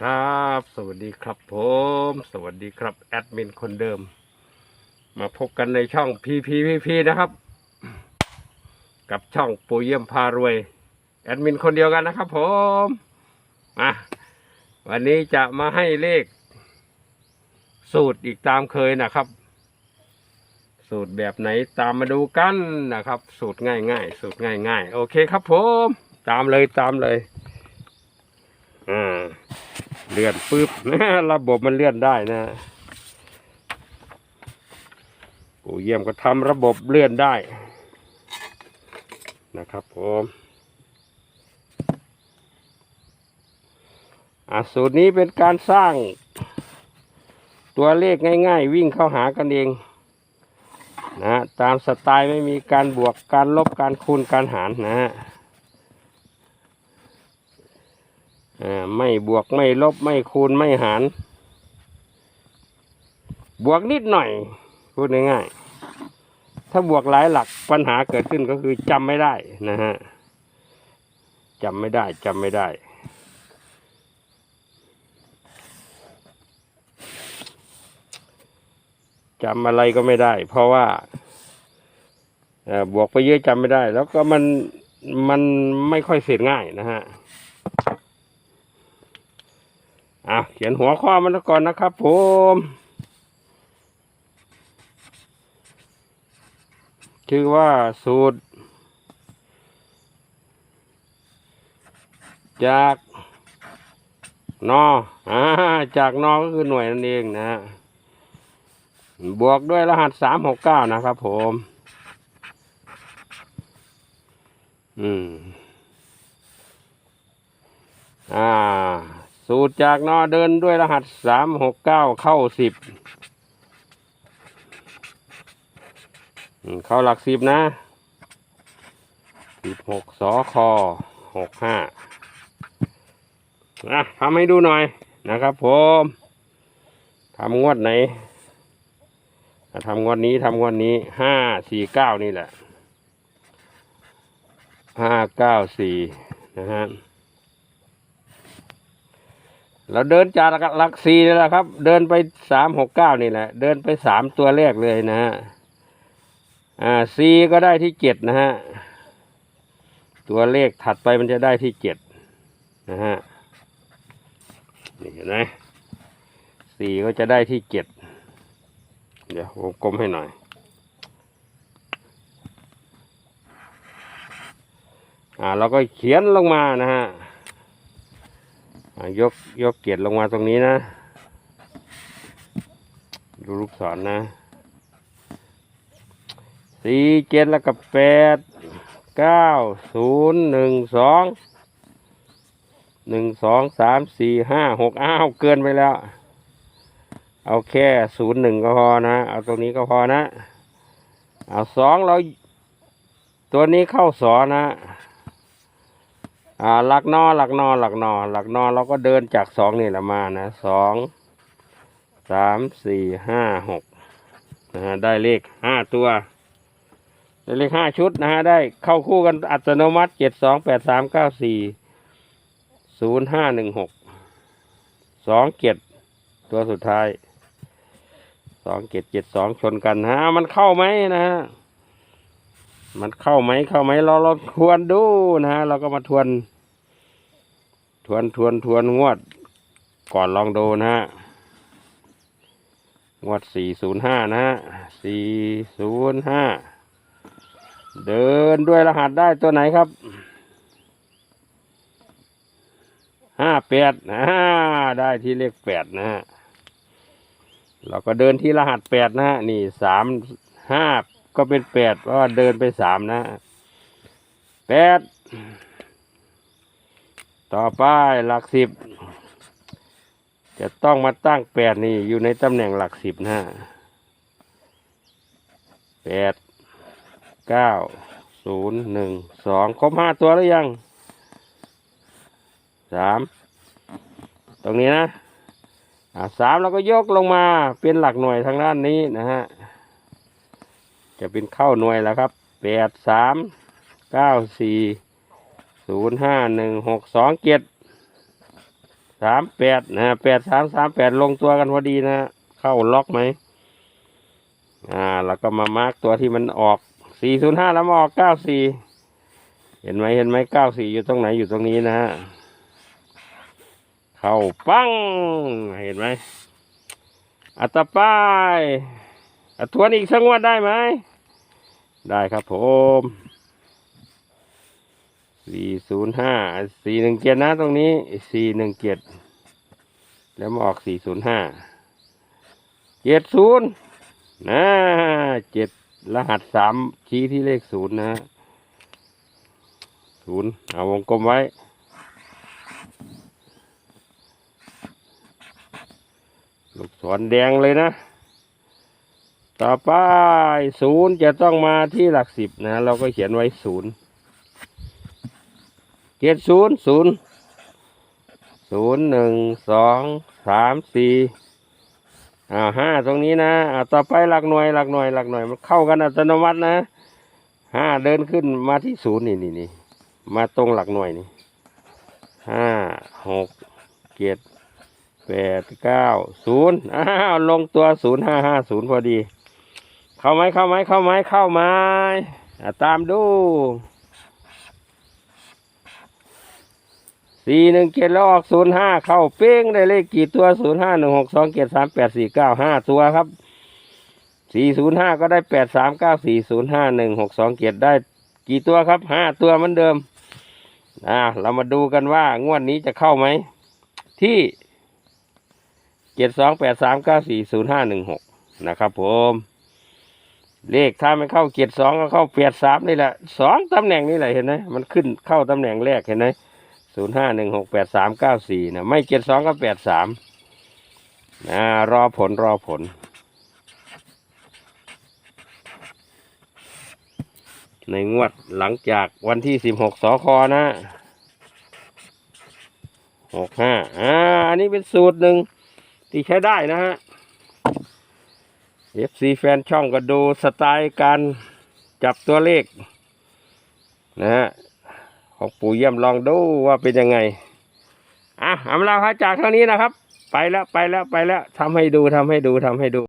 ครับ สวัสดีครับผม สวัสดีครับแอดมินคนเดิม มาพบกันในช่อง PPPP นะครับ กับช่องปูเยี่ยมพารวย แอดมินคนเดียวกันนะครับผมมาวันนี้จะมาให้เลข สูตรอีกตามเคยนะครับ สูตรแบบไหนตามมาดูกันนะครับ สูตรง่ายๆ สูตรง่ายๆ โอเคครับผม ตามเลยตามเลยอ่า เลื่อนปึ๊บระบบมันเลื่อนได้นะปู่เยี่ยมก็ทำระบบเลื่อนได้ นะครับผมอะสูตรนี้เป็นการสร้างตัวเลขง่าย ๆ วิ่งเข้าหากันเองนะตามสไตล์ไม่มีการบวกการลบการคูณการหารนะฮะ อ่า ไม่บวกไม่ลบไม่คูณไม่หาร บวกนิดหน่อยพูดง่ายๆถ้าบวกหลายหลักปัญหาเกิดขึ้นก็คือจำไม่ได้นะฮะจำไม่ได้จำไม่ได้ จำอะไรก็ไม่ได้ เพราะว่าบวกไปเยอะจำไม่ได้ แล้วก็มันมันไม่ค่อยเสร็จง่ายนะฮะ อะเขียนหัวข้อมันก่อนนะครับผมชื่อว่าสูตร จากนออ่าจากนอก็คือหน่วยนั่นเองนะฮะบวกด้วยรหัสสามหกเก้านะครับผม อืม อ่า สูตรจากนอเดินด้วยรหัสสามหกเก้าเข้าสิบเข้าหลักสิบนะสิบหกสอคอหกห้าอะทำให้ดูหน่อยนะครับผมทำงวดไหนทำงวดนี้ทำงวดนี้ห้าสี่เก้านี่แหละห้าเก้าสี่นะฮะ เราเดินจากหลักสี่นี่แหละครับ เดินไปสามหกเก้านี่แหละ เดินไปสามตัวแรกเลยนะฮะอ่าสี่ก็ได้ที่เจ็ดนะฮะตัวเลขถัดไปมันจะได้ที่เจ็ดนะฮะนี่เห็นไหมสี่ก็จะได้ที่เจ็ดเดี๋ยววงกลมให้หน่อย อ่าเราก็เขียนลงมานะฮะ ยกยกเกียรติลงมาตรงนี้นะ ดูลูกศรนนะสี่เจ็ดแล้วก็แปดเก้าศูนย์หนึ่งสองหนึ่งสองสามสี่ห้าหกอ้าวเกินไปแล้ว เอาแค่ศูนย์หนึ่งก็พอนะ เอาตรงนี้ก็พอนะ เอาสองเราตัวนี้เข้าสอนะ อ่าหลักนอหลักนอหลักนอหลักนอเราก็เดินจากสองนี่แหละมานะสองสามสี่ห้าหกนะฮะได้เลขห้าตัว ได้เลขห้าชุดนะฮะได้เข้าคู่กันอัตโนมัติเจ็ดสองแปดสามเก้าสี่ศูนย์ห้าหนึ่งหกสองเจ็ดตัวสุดท้ายสองเจ็ดเจ็ดสองชนกันฮะมันเข้าไหมนะฮะ มันเข้าไหมเข้าไหมเราเราทวนดูนะฮะเราก็มาทวน ทวนทวนทวนงวด ก่อนลองดูนะฮะงวดสี่ศูนย์ห้านะฮะสี่ศูนย์ห้าเดินด้วยรหัสได้ตัวไหนครับห้าแปดนะได้ที่เลขแปดนะฮะเราก็เดินที่รหัสแปดนะฮะนี่สามห้า ก็เป็นแปดเพราะว่าเดินไปสามนะแปดต่อไปหลักสิบจะต้องมาตั้งแปดนี่อยู่ในตำแหน่งหลักสิบนะแปดเก้าศูนย์หนึ่งสองครบห้าตัวหรือยังสามตรงนี้นะสามเราก็ยกลงมาเป็นหลักหน่วยทางด้านนี้นะฮะ จะเป็นเข้าหน่วยแล้วครับแปดสามเก้าสี่ศูนย์ห้าหนึ่งหกสองเจ็ดสามแปดนะแปดสามสามแปดลงตัวกันพอดีนะ เข้าล็อกไหมอ่าแล้วก็มามาร์กตัวที่มันออกสี่ศูนย์ห้าแล้วมาออกเก้าสี่เห็นไหมเห็นไหมเก้าสี่อยู่ตรงไหนอยู่ตรงนี้นะฮะเข้าปังเห็นไหมอัตป้ายอัทวนอีกสักงวดได้ไหม ได้ครับผมสี่ศูนย์ห้าสี่หนึ่งเจ็ดนะตรงนี้สี่หนึ่งเจ็ดแล้วมาออกสี่ศูนย์ห้าเจ็ดศูนย์นะเจ็ดรหัสสามชี้ที่เลขศูนย์นะศูนย์เอาวงกลมไว้ลูกศรแดงเลยนะ ต่อไปศูนย์จะต้องมาที่หลักสิบนะเราก็เขียนไว้ศูนย์เจ็ดศูนย์ศูนย์ศูนย์หนึ่งสองสามสี่อ่าห้าตรงนี้นะอ่าต่อไปหลักหน่วยหลักหน่วยหลักหน่วยมันเข้ากันอัตโนมัตินะห้าเดินขึ้นมาที่ศูนย์นี่นี่นี่มาตรงหลักหน่วยนี่ห้าหกเจ็ดแปดเก้าศูนย์อ้าวลงตัวศูนย์ห้าห้าศูนย์พอดี เข้าไหมเข้าไหมเข้าไหมเข้าไหมอะตามดูสี่หนึ่งเจ็ดแล้วออกศูนย์ห้าเข้าเป้งได้เลขกี่ตัวศูนย์ห้าหนึ่งหกสองเจ็ดสามแปดสี่เก้าห้าตัวครับสี่ศูนย์ห้าก็ได้แปดสามเก้าสี่ศูนย์ห้าหนึ่งหกสองเจ็ดได้กี่ตัวครับห้าตัวเหมือนเดิมอ่าเรามาดูกันว่างวดนี้จะเข้าไหม ที่เจ็ดสองแปดสามเก้าสี่ศูนย์ห้าหนึ่งหกนะครับผม เลขถ้าไม่เข้าเกียรสองก็เข้าเปียดสามนี่แหละสองตำแหน่งนี่แหละเห็นไหมมันขึ้นเข้าตำแหน่งแรกเห็นไหมศูนย์ห้าหนึ่งหกแปดสามเก้าสี่นะไม่เกียรสองก็แปดสามนะรอผลรอผล ในงวดหลังจากวันที่สิบหกสคนะหกห้าอ่าอันนี้เป็นสูตรหนึ่งที่ใช้ได้นะฮะ FC แฟนช่องก็ดูสไตล์การจับตัวเลขนะฮะของปู่เยี่ยมลองดูว่าเป็นยังไงอะอำลาพระจากเท่านี้นะครับ ไปแล้วไปแล้วไปแล้วทำให้ดูทำให้ดูทำให้ดู